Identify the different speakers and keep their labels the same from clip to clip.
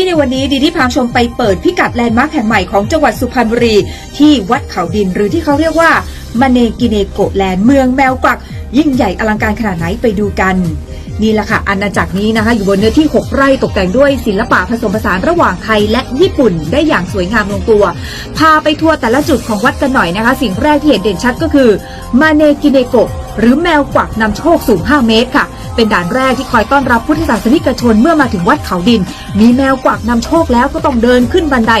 Speaker 1: ที่ในวันนี้ดีที่พาชมไปเปิดพิกัดแลนด์มาร์คแห่งใหม่ของจังหวัดสุพรรณบุรี ที่วัดเขาดินหรือที่เขาเรียกว่ามาเนกิเนโกะแลนด์เมืองแมวกวัก ยิ่งใหญ่อลังการขนาดไหนไปดูกัน นี่แหละค่ะอาณาจักรนี้นะคะ อยู่บนเนื้อที่ 6 ไร่ตกแต่งด้วยศิลปะผสมผสานระหว่างไทยและญี่ปุ่นได้อย่างสวยงามลงตัว พาไปทัวร์แต่ละจุดของวัดกันหน่อยนะคะ สิ่งแรกที่เห็นเด่นชัดก็คือมาเนกิเนโกะหรือแมวกวักนำโชคสูง 5 เมตรค่ะ เป็นด่านแรกที่คอยต้อนรับพุทธศาสนิกชนเมื่อมาถึงวัดเขาดิน มีแมวกวักนำโชคแล้วก็ต้องเดินขึ้นบันได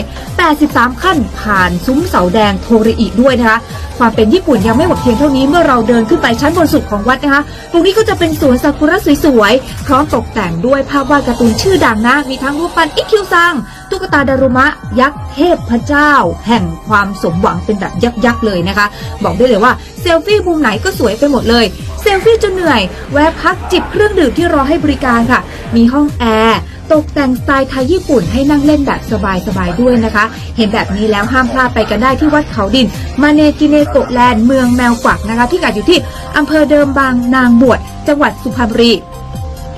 Speaker 1: 83 ขั้นผ่านซุ้มเสาแดงโทริอิด้วยนะคะ ความเป็นญี่ปุ่นยังไม่หมดเพียงเท่านี้เมื่อเราเดินขึ้นไปชั้นบนสุดของวัดนะคะ ตรงนี้ก็จะเป็นสวนซากุระสวยๆ พร้อมตกแต่งด้วยภาพวาดการ์ตูนชื่อดังนะ มีทั้งรูปปั้นอิคิวซัง ตุ๊กตาดารุมะ ยักษ์เทพพเจ้า แห่งความสมหวังเป็นแบบยักษ์ๆเลยนะคะ บอกได้เลยว่าเซลฟี่มุมไหนก็สวยไปหมดเลย เซลฟี่จนเหนื่อย แวะพักจิบเครื่องดื่มที่รอให้บริการค่ะ มีห้องแอร์ตกแต่งสไตล์ไทยญี่ปุ่นให้นั่งเล่นแบบสบายๆด้วยนะคะ เห็นแบบนี้แล้วห้ามพลาดไปกันได้ที่วัดเขาดิน มาเนกิเนโกแลนด์เมืองแมวกวักนะคะ ที่กัดอยู่ที่อำเภอเดิมบางนางบวชจังหวัดสุพรรณบุรี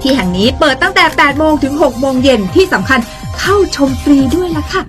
Speaker 1: ที่แห่งนี้เปิดตั้งแต่ 8 โมงถึง 6 โมงเย็นที่สำคัญเข้าชมฟรีด้วยล่ะค่ะ